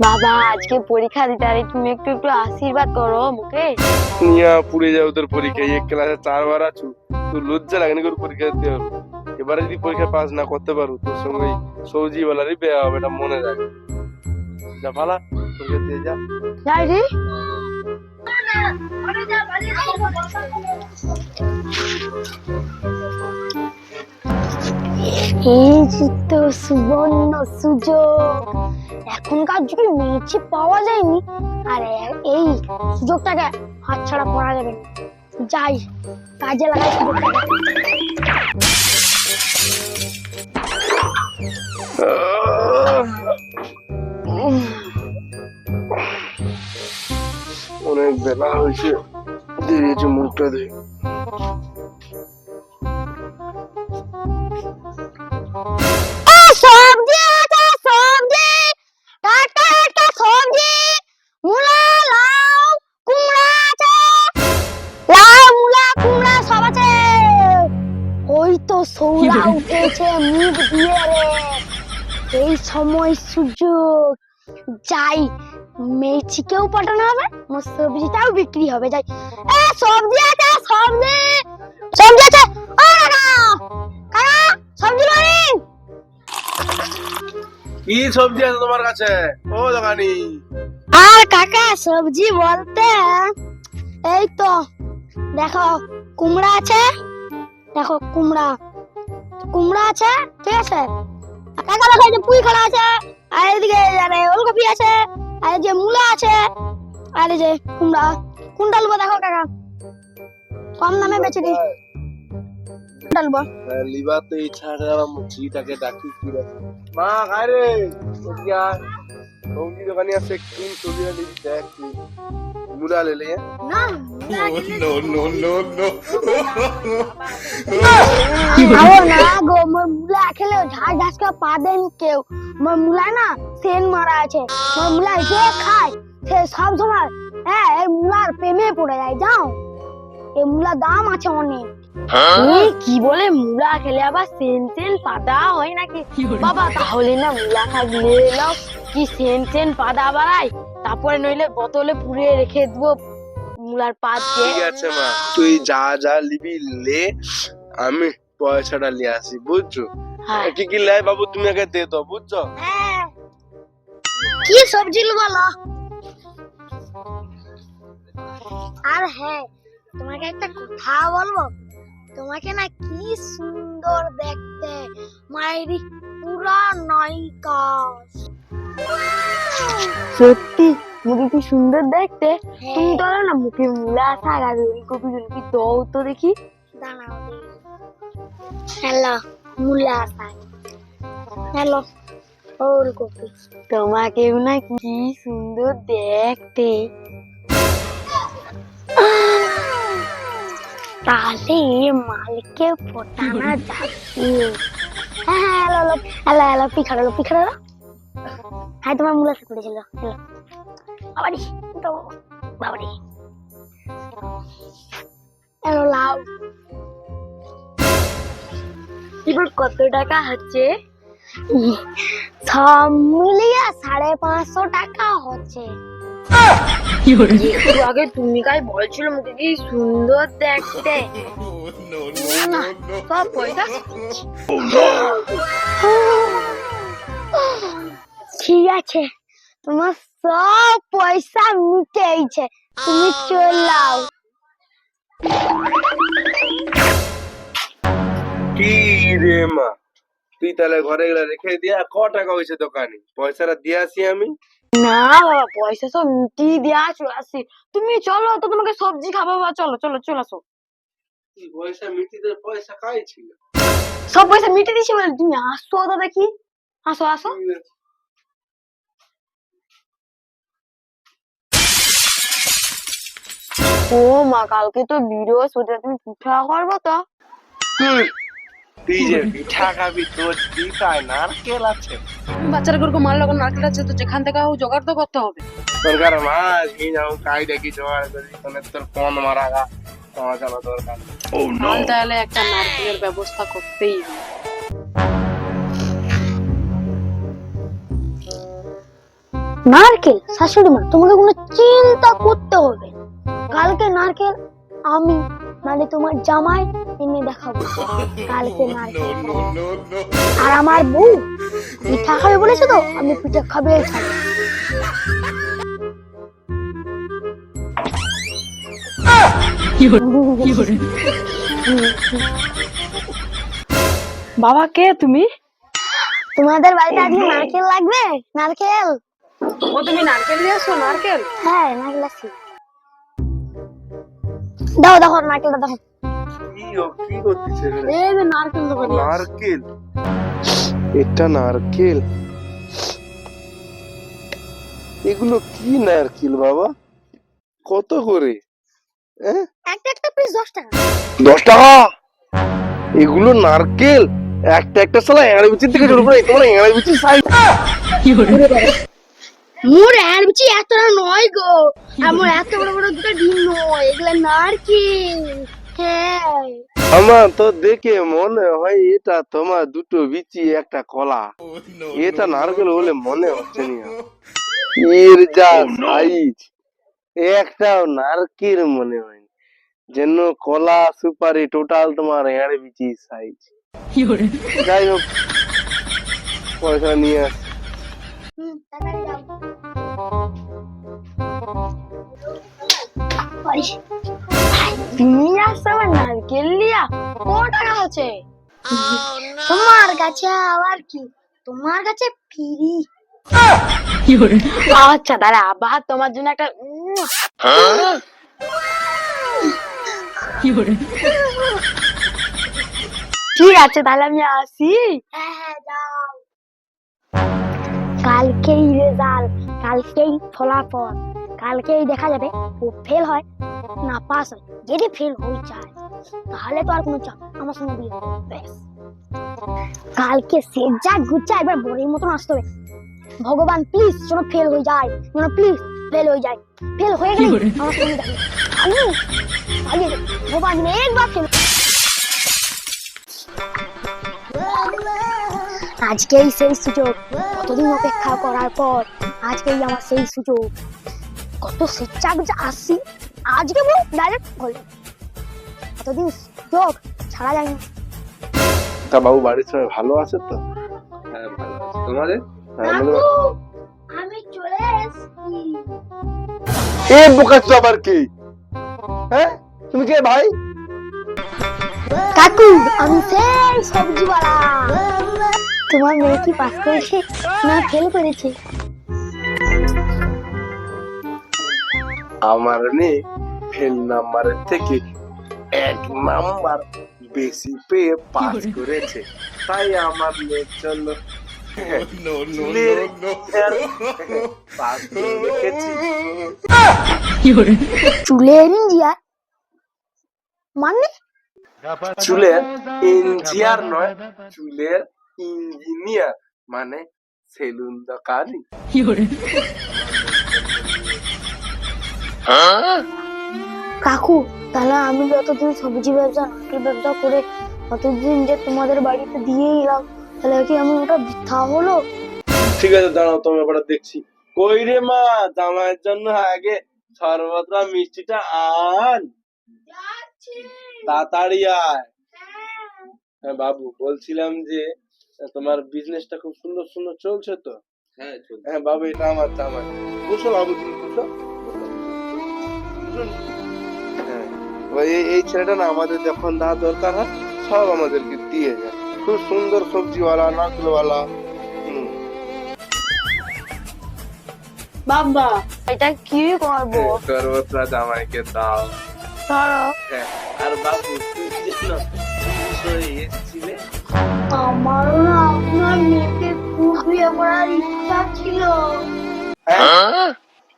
বাবা আজকে পরীক্ষা দিতে আরে তুমি একটু একটু আশীর্বাদ করো মুখে নিয়া পুড়ে যাও তোর পরীক্ষায় এক ক্লাসে চারবার আছু। তোর লজ্জা লাগে না করে পরীক্ষা দিতে হবে? এবারে যদি পরীক্ষা পাস না করতে পারো তোর সঙ্গে সৌজি বেলারই বেয়া হবে এটা মনে রাখ। যা ফালা পরীক্ষা দিয়ে যা। যাই রে। এই যে তো সুবর্ণ সুযোগ। এখনকার যুগে মেয়েছি পাওয়া যায়নি, আর এ- এই সুযোগটাকে হাতছাড়া করা যাবে না। যাই, কাজে লাগাই সুযোগটাকে। অনেক বেলা হয়েছে। দিয়েছে মুখটা দিয়ে সময় সুযোগ যাই মেয়েছিকেও পাঠানো হবে আমার সবজিটাও বিক্রি হবে। যাই। এ সবজি আছে সবজি! সবজি আছে! ও কাকা কাকা সবজি নিন কি সবজি আছে তোমার কাছে? ও দোকানি। আর কাকা সবজি বলতে এই তো দেখো কুমড়া আছে। দেখো কুমড়া। কুমড়া আছে ঠিক আছে? দেখো এই যে পুঁই খাড়া আছে আর এদিকে আরে ওলকপি আছে আর এই যে মূলা আছে আর এই যে কুমড়া। কোনটা নেব দেখো কাকা কম দামে বেচে দিই। কোনটা নেব লিবাতে ইচ্ছা করে মুচিটাকে ডাকি কি রে মা খাই রে সবজি দোকানি আছে কিন সবজি আলি দেখ মুলা লে লে না no, no, no. খাব না গো মোর মুলা খেলে ঝাড় ঝাঁস করে পা দেন কেউ না সেন মারা আছে। যে খায় সে সব সময় হ্যাঁ এই মুলার প্রেমে পড়ে যায় যাও। এই দাম আছে অনেক। এই কি বলে মুলা খেলে আবার সেন সেন পাতা হয় নাকি? বাবা তাহলে না মুলা নাও। কি সেন সেন পাতা বাড়ায় তারপরে নইলে বোতলে পুড়ে রেখে দেবো মুলার পাত ঠিক আছে মা? তুই যা যা লিবি লে আমি পয়সাটা নিয়ে আসি বুঝছ? হ্যাঁ কি কি লাই বাবু তুমি আগে দে তো বুঝছ? হ্যাঁ। কি সবজি বলো? আর হ্যাঁ তোমাকে একটা কথা বলব? তোমাকে না কি সুন্দর দেখতে মায়েরি পুরা নায়িকা সত্যি মুখে কি সুন্দর দেখতে? তুমি তো না মুখে মুলা শাক আর ওলকপি কি দৌ তো দেখি? দাঁড়াও হ্যালো। মুলা শাক হ্যালো ওলকপি তোমাকেও না কি সুন্দর দেখতে। তাহলে মালকে পটানো যাচ্ছে। হ্যাঁ হ্যাঁ হ্যালো হ্যালো হ্যালো হ্যালো পিখাড়ো পিখাড়ো হ্যাঁ তোমার মুলা শাক করেছিল হ্যালো। বাবারি তো বাবারি। হ্যালো লাউ। এবার কত টাকা হচ্ছে? সব মিলিয়ে সাড়ে পাঁচশো টাকা হচ্ছে। একটু আগে তুমি কাই বলছিল মুখে কি সুন্দর দেখতে. সব পয়সা ঠিক আছে, তোমার সব পয়সা মিটেইছে তুমি চলাও মা তুই তাহলে ঘরে রেখে দিয়া ক টাকা হয়েছে দোকানে? পয়সাটা দিয়ে আসি আমি। না বাবা পয়সা সব মিটিয়ে আসছি তুমি চলো তো তোমাকে সবজি খাব বাবা চলো চলো চলে আসো। পয়সা মিটিতে পয়সা কাই ছিল? সব পয়সা মিটিয়ে দিছি বলে তুমি আসো তো দেখি। আসো আসো। ও মা কালকে তো বৃহস্পতি তুমি পিঠা করব তো? নারকেল আছে। বাচ্চারা করে মাল লাগানো নারকেল আছে তো যেখান থেকে হোক জোগাড় তো করতে হবে। দরকার মাছ নিয়ে যাও কাই দেখি জোগাড় করি তোর কোন মারা গা তোমার জানা দরকার মাল তাহলে একটা নারকেলের ব্যবস্থা করতেই হবে। নারকেল? শাশুড়ি মা তোমাকে কোনো চিন্তা করতে হবে। কালকে নারকেল আমি মানে তোমার জামাই এনে দেখাবো। কালকে no. আর আমার বউ পিঠা খাবে বলেছে তো? আমি পিঠা খাবে বাবা কে তুমি? তোমাদের বাড়িতে আজকে নারকেল লাগবে? নারকেল? ও তুমি নারকেল নিয়ে আসো নারকেল? হ্যাঁ নারকেল আছে। দাও দেখো নারকেলটা দেখো কি ও- কি করতেছে রে? এই যে নারকেল নারকেল? এটা নারকেল? এগুলো কি নারকেল বাবা? কত করে? হ্যাঁ একটা একটা পিস দশ টাকা। দশ টাকা? এগুলো নারকেল? একটা একটা সালা এড়ে বিচির থেকে শুরু করে তোমার এড়ে বিচির সাইজ মোর এতটা নয় গো। আমার এত বড় বড় দুটো ডিম নয় এগুলা নারকেল। হ্যাঁ। আমার তো দেখে মনে হয় এটা তোমার দুটো বিচি একটা কলা। Oh, এটা নারকেল বলে মনে হচ্ছে না। এর যা সাইজ একটাও নারকেল মনে হয় যেন কলা সুপারি টোটাল তোমার এড়ে বিচি সাইজ যাই হোক পয়সা নিয়ে আস। তুমি আমার নারকেল লিয়া ক টাকা আছে? তোমার কাছে আবার কি? তোমার কাছে ফ্রি। আচ্ছা দাঁড়া আবার তোমার জন্য একটা ঠিক আছে তাহলে আমি আসি। হ্যাঁ হ্যাঁ যাও। কালকেই রেজাল্ট কালকেই ফলাফল। কালকেই দেখা যাবে ও ফেল হয় না পাস হয়। যদি ফেল হয়ে যায় তাহলে তো আর কোনো চাপ আমার সঙ্গে বিয়ে ব্যাস। কালকে সে যা গুচ্ছা একবার বড়ির মতন আসতে হবে। ভগবান প্লিজ যেন ফেল হয়ে যায় যেন প্লিজ ফেল হয়ে যায়। ফেল হয়ে গেলে আমার সঙ্গে দেখবে আমি আমি ভগবান একবার ফেল আজকেই সেই সুযোগ কতদিন অপেক্ষা করার পর আজকেই আমার সেই সুযোগ। কত সুচাক যে আসি। আজকে বল ডাইরেক্ট বল। এতদিন সুযোগ ছাড়া যায়নি। তা বাবু বাড়ির সবাই ভালো আছে তো? হ্যাঁ ভালো আছে। তোমাদের? হ্যাঁ, আমি চলে এসেছি। এ বোকাচ্ছ আবার কি? হ্যাঁ? তুমি কে ভাই? কাকু আমি সেই সবজিওয়ালা। তোমার মেয়ে কি পাস করেছে না ফেল করেছে? আমার মেয়ে ফেল নাম্বারের থেকে এক নাম্বার বেশি পেয়ে পাস করেছে। তাই আমার মেয়ের জন্য চুলের ইঞ্জিয়ার মানে? চুলের ইঞ্জিনিয়ার নয় চুলের ইঞ্জিনিয়ার মানে সেলুন দোকানি। কাকু তাহলে আমি যতদিন সবজি ব্যবসা নারকেল ব্যবসা করে ততদিন যে তোমাদের বাড়িতে দিয়ে এলাম তাহলে কি আমি ওটা বৃথা হলো? ঠিক আছে দাঁড়াও তোমার ব্যাপারটা দেখছি। কই রে মা? জামাইয়ের জন্য আগে সর্বত্রা মিষ্টিটা আন। তাড়াতাড়ি আয়। হ্যাঁ। বাবু বলছিলাম যে তোমার বিজনেসটা খুব সুন্দর সুন্দর চলছে তো? হ্যাঁ হ্যাঁ বাবু এটা আমার জামাই। বুঝো বাবু তুমি বুঝো হ্যাঁ। এই ছেলেটা না আমাদের যখন যা দরকার হয় সব আমাদেরকে দিয়ে যায়। খুব সুন্দর সবজিওয়ালা নারকেলওয়ালা। হুম। বাবা এটা কি করব? সর্বত্রা জামাইকে দাও। ধরো হ্যাঁ আর বাবু আমারও আপনার মেয়েকে খুব বিয়ে করার ইচ্ছা ছিল?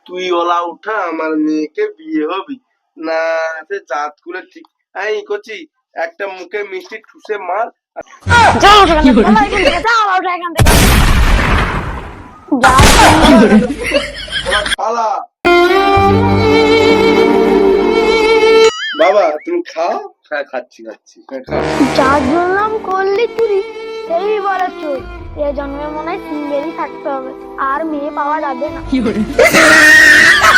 তুই ওলা উঠা আমার মেয়েকে বিয়ে হবি। না সে জাত করে ঠিক এই কচি একটা মুখে মিষ্টি ঠুসে মার। বাবা তুমি খাও? হ্যাঁ খাচ্ছি খাচ্ছি। হ্যাঁ। যার জন্য করলি চুরি সেই বলে চোর এ জন্মে মনে হয় সিঙ্গেলই থাকতে হবে। আর মেয়ে পাওয়া যাবে না।